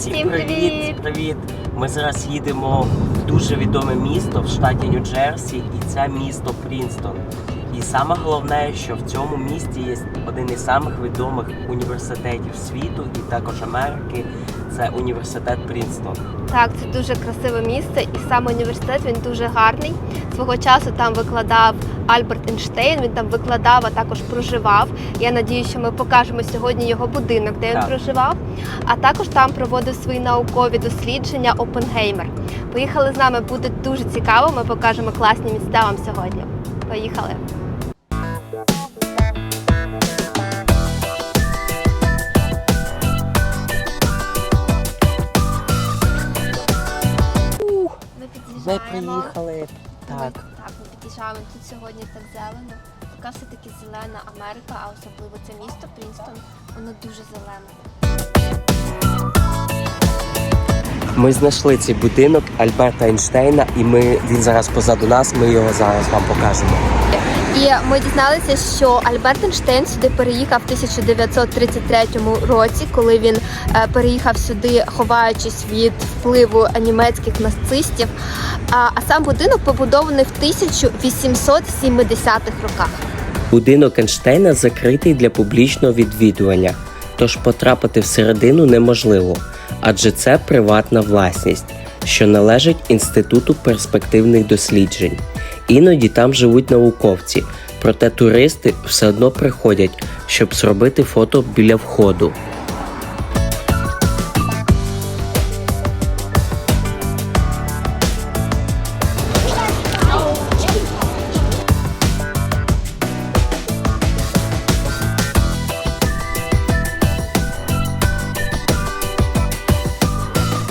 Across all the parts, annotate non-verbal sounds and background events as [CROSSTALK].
Всім привіт! Привіт! Ми зараз їдемо в дуже відоме місто в штаті Нью-Джерсі, і це місто Прінстон. І саме головне, що в цьому місті є один із самих відомих університетів світу і також Америки. Це університет Прінстон. Так, це дуже красиве місце, і саме університет він дуже гарний. Свого часу там викладав Альберт Ейнштейн. Він там викладав, а також проживав. Я надію, що ми покажемо сьогодні його будинок, де він проживав. А також там проводив свої наукові дослідження Опенгеймер. Поїхали з нами, буде дуже цікаво. Ми покажемо класні місця вам сьогодні. Поїхали. Ми приїхали. Ми, Так. так, ми під'їжджаємо. Тут сьогодні так зелено. Така все таки зелена Америка, а особливо це місто Прінстон, воно дуже зелене. Ми знайшли цей будинок Альберта Ейнштейна, і ми він зараз позаду нас. Ми його зараз вам покажемо. І ми дізналися, що Альберт Ейнштейн сюди переїхав в 1933 році, коли він е, переїхав сюди, ховаючись від впливу німецьких нацистів. А, сам будинок побудований в 1870-х роках. Будинок Ейнштейна закритий для публічного відвідування, тож потрапити всередину неможливо, адже це приватна власність, що належить Інституту перспективних досліджень. Іноді там живуть науковці, проте туристи все одно приходять, щоб зробити фото біля входу.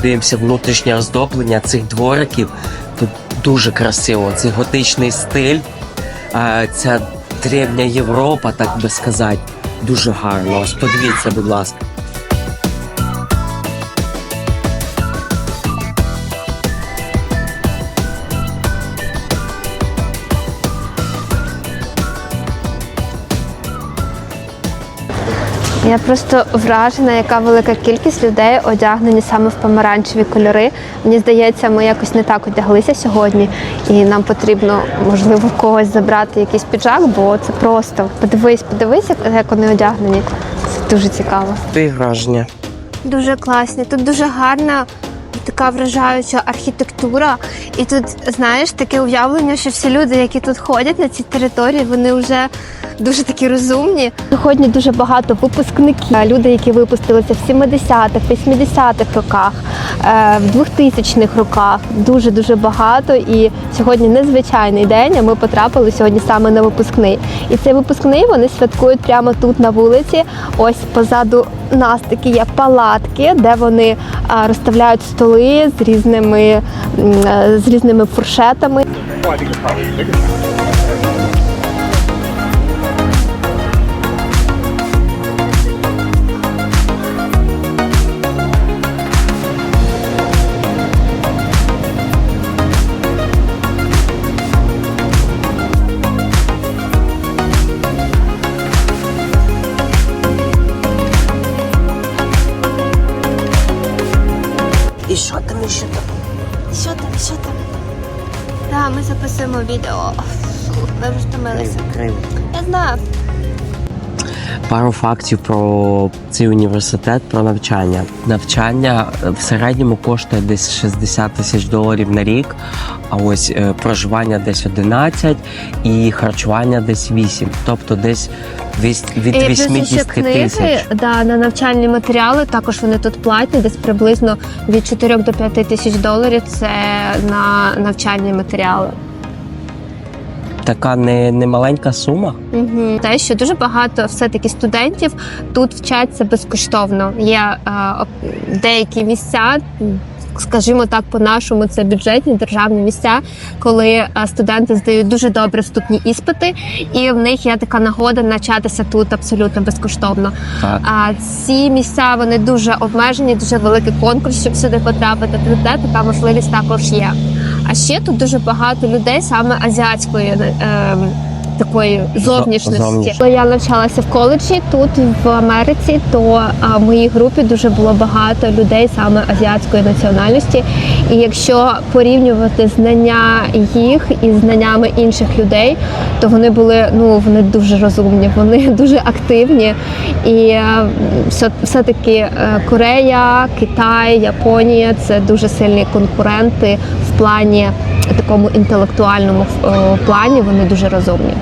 Дивимося внутрішнє оздоблення цих двориків. Дуже красиво. Цей готичний стиль, ця древня Європа, так би сказати. Дуже гарно. Ось подивіться, будь ласка. Я просто вражена, яка велика кількість людей одягнені саме в помаранчеві кольори. Мені здається, ми якось не так одяглися сьогодні, і нам потрібно, можливо, в когось забрати якийсь піджак, бо це просто подивись, подивись, як, вони одягнені. Це дуже цікаво. Ти враження. Дуже класні. Тут дуже гарна. Така вражаюча архітектура, і тут знаєш таке уявлення, що всі люди, які тут ходять на цій території, вони вже дуже такі розумні. Сьогодні дуже багато випускників, люди, які випустилися в 70-х, 80-х роках, е, в 2000-х роках. Дуже дуже багато. І сьогодні незвичайний день. а Ми потрапили сьогодні саме на випускний. І цей випускний вони святкують прямо тут на вулиці. Ось позаду нас такі є палатки, де вони розставляють столи з різними е, з різними фуршетами. Записуємо відео. Ми вже втомилися. Я знаю. Пару фактів про цей університет, про навчання. Навчання е, в середньому коштує десь 60 тисяч доларів на рік, а ось е, проживання десь 11 і харчування десь 8. Тобто десь віс- від І 80 книги тисяч. да, на навчальні матеріали. Також вони тут платять десь приблизно від 4 до 5 тисяч доларів. Це на навчальні матеріали. Така не, не маленька сума. Угу. Те, що дуже багато все-таки студентів тут вчаться безкоштовно. Є е, деякі місця. Скажімо так, по-нашому це бюджетні державні місця, коли е, студенти здають дуже добре вступні іспити, і в них є така нагода навчатися тут абсолютно безкоштовно. Так. А ці місця вони дуже обмежені, дуже великий конкурс, щоб сюди потрапити. Проте така можливість також є. А ще тут дуже багато людей саме азіатської ем, такої зовнішності. Коли я навчалася в коледжі тут в Америці, то а, в моїй групі дуже було багато людей саме азіатської національності. І якщо порівнювати знання їх із знаннями інших людей, то вони були ну вони дуже розумні, вони [LAUGHS] дуже активні. І е, все, все-таки е, Корея, Китай, Японія це дуже сильні конкуренти в плані такому інтелектуальному е, плані. Вони дуже розумні.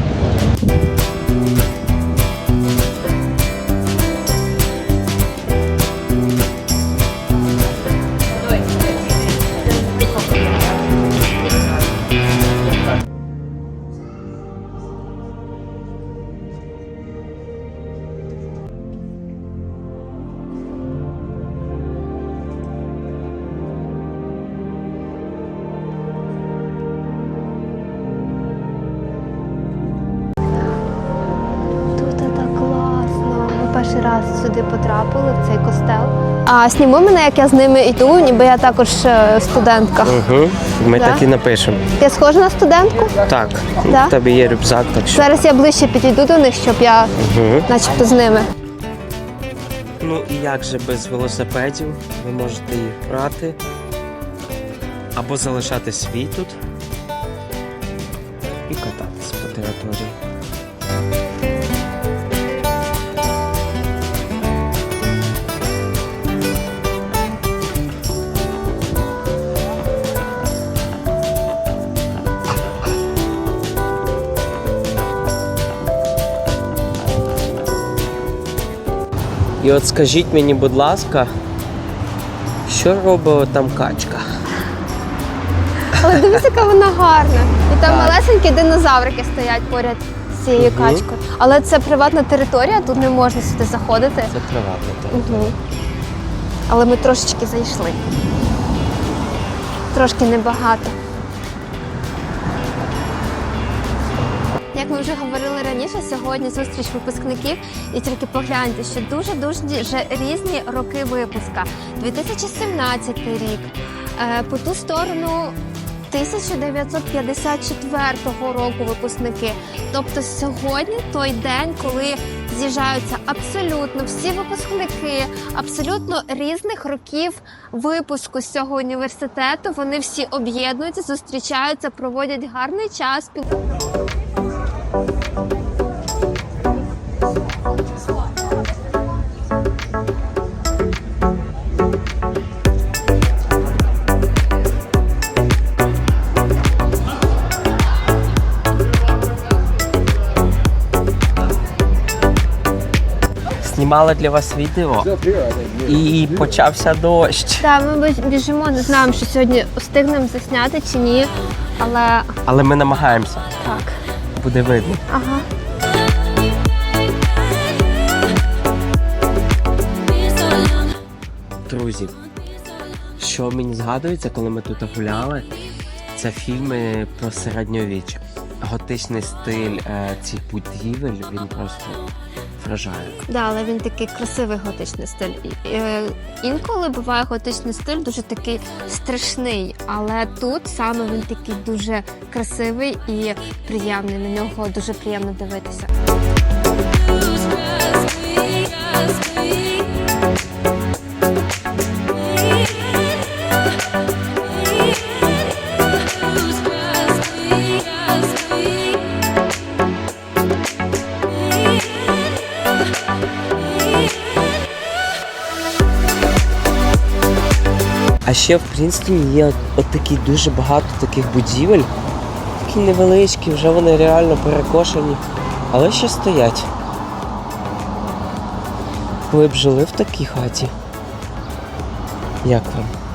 Раз сюди потрапили в цей костел. А сніми мене, як я з ними йду, ніби я також е, студентка. Угу. Ми Да? так і напишемо. Я схожа на студентку? Так, Да? в тебе є рюкзак, так що. Зараз я ближче підійду до них, щоб я Угу. начебто з ними. Ну і як же без велосипедів? Ви можете їх брати або залишати свій тут і кататись по території. І от скажіть мені, будь ласка, що робить там качка? Але дивись, яка вона гарна. І там Так. малесенькі динозаврики стоять поряд з цією Мгм. качкою. Але це приватна територія, тут не можна сюди заходити. Це приватна територія. Угу. Але ми трошечки зайшли. Трошки небагато. Як ми вже говорили раніше, сьогодні зустріч випускників, і тільки погляньте, що дуже дуже різні роки випуска. 2017 рік, е, по ту сторону 1954 року випускники. Тобто сьогодні той день, коли з'їжджаються абсолютно всі випускники, абсолютно різних років випуску з цього університету. Вони всі об'єднуються, зустрічаються, проводять гарний час. Знімала для вас відео і почався дощ. Так, ми біжимо, не знаємо, що сьогодні встигнемо засняти чи ні. Але Але ми намагаємося. так. Буде видно. Ага. Друзі, що мені згадується, коли ми тут гуляли, це фільми про середньовіччя. Готичний стиль е, цих будівель він просто вражає. Да, але він такий красивий готичний стиль. Е, інколи буває готичний стиль дуже такий страшний, але тут саме він такий дуже красивий і приємний. На нього дуже приємно дивитися. А ще в Принстоні є от такі дуже багато таких будівель, такі невеличкі, вже вони реально перекошені, але ще стоять. Ви б жили в такій хаті? Як вам?